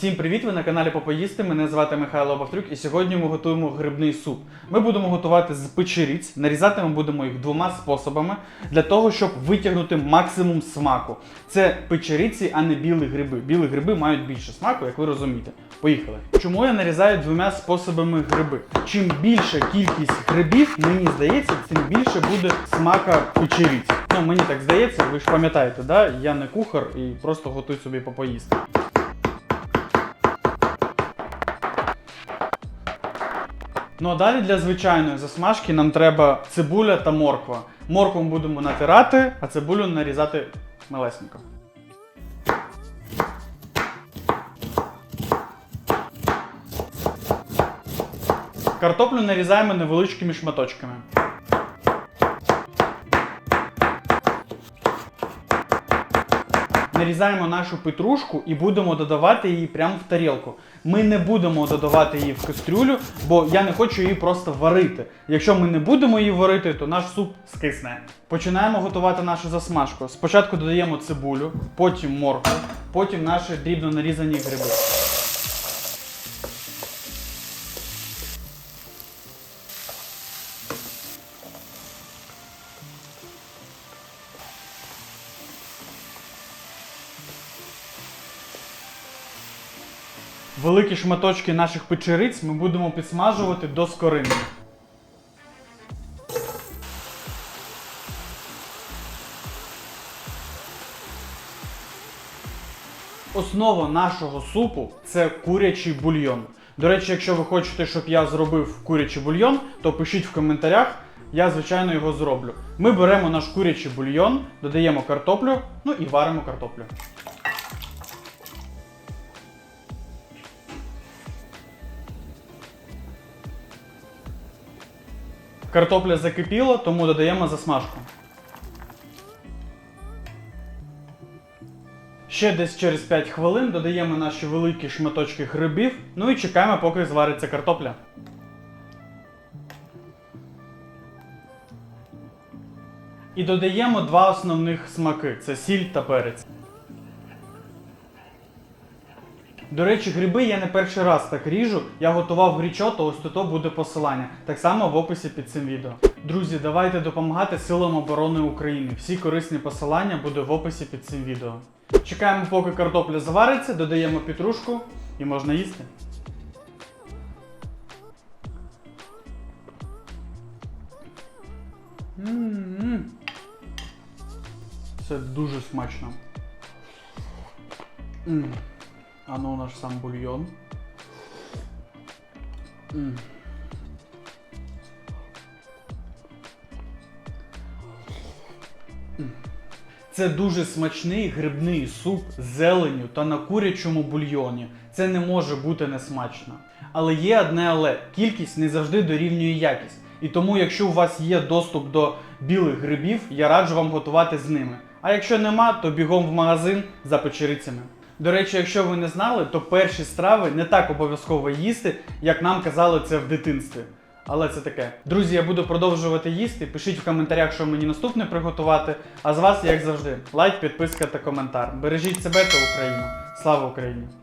Всім привіт! Ви на каналі Попоїсти. Мене звати Михайло Бахтрюк, і сьогодні ми готуємо грибний суп. Ми будемо готувати з печериць. Нарізати ми будемо їх двома способами для того, щоб витягнути максимум смаку. Це печериці, а не білі гриби. Білі гриби мають більше смаку, як ви розумієте. Поїхали. Чому я нарізаю двома способами гриби? Чим більша кількість грибів, мені здається, тим більше буде смака печериць. Ну, мені так здається, ви ж пам'ятаєте, да? я не кухар і просто готую собі попоїсти. Ну а далі для звичайної засмажки нам треба цибуля та морква. Моркву ми будемо натирати, а цибулю нарізати малесенько. Картоплю нарізаємо невеличкими шматочками. Нарізаємо нашу петрушку і будемо додавати її прямо в тарілку. Ми не будемо додавати її в кастрюлю, бо я не хочу її просто варити. Якщо ми не будемо її варити, то наш суп скисне. Починаємо готувати нашу засмажку. Спочатку додаємо цибулю, потім моркву, потім наші дрібно нарізані гриби. Великі шматочки наших печериць ми будемо підсмажувати до скоринки. Основа нашого супу це курячий бульйон. До речі, якщо ви хочете, щоб я зробив курячий бульйон, то пишіть в коментарях. Я, звичайно, його зроблю. Ми беремо наш курячий бульйон, додаємо картоплю, ну і варимо картоплю. Картопля закипіла, тому додаємо засмажку. Ще десь через 5 хвилин додаємо наші великі шматочки грибів, ну і чекаємо, поки звариться картопля. І додаємо два основних смаки це сіль та перець. До речі, гриби я не перший раз так ріжу. Я готував грічо, то ось тут буде посилання. Так само в описі під цим відео. Друзі, давайте допомагати силам оборони України. Всі корисні посилання буде в описі під цим відео. Чекаємо, поки картопля завариться, додаємо петрушку і можна їсти. М-м-м. Це дуже смачно. М. А ну наш сам бульйон. М. Це дуже смачний грибний суп з зеленню та на курячому бульйоні. Це не може бути несмачно. Але є одне але кількість не завжди дорівнює якість. І тому, якщо у вас є доступ до білих грибів, я раджу вам готувати з ними. А якщо нема, то бігом в магазин за печерицями. До речі, якщо ви не знали, то перші страви не так обов'язково їсти, як нам казали це в дитинстві. Але це таке. Друзі, я буду продовжувати їсти. Пишіть в коментарях, що мені наступне приготувати. А з вас, як завжди, лайк, підписка та коментар. Бережіть себе та Україну. Слава Україні!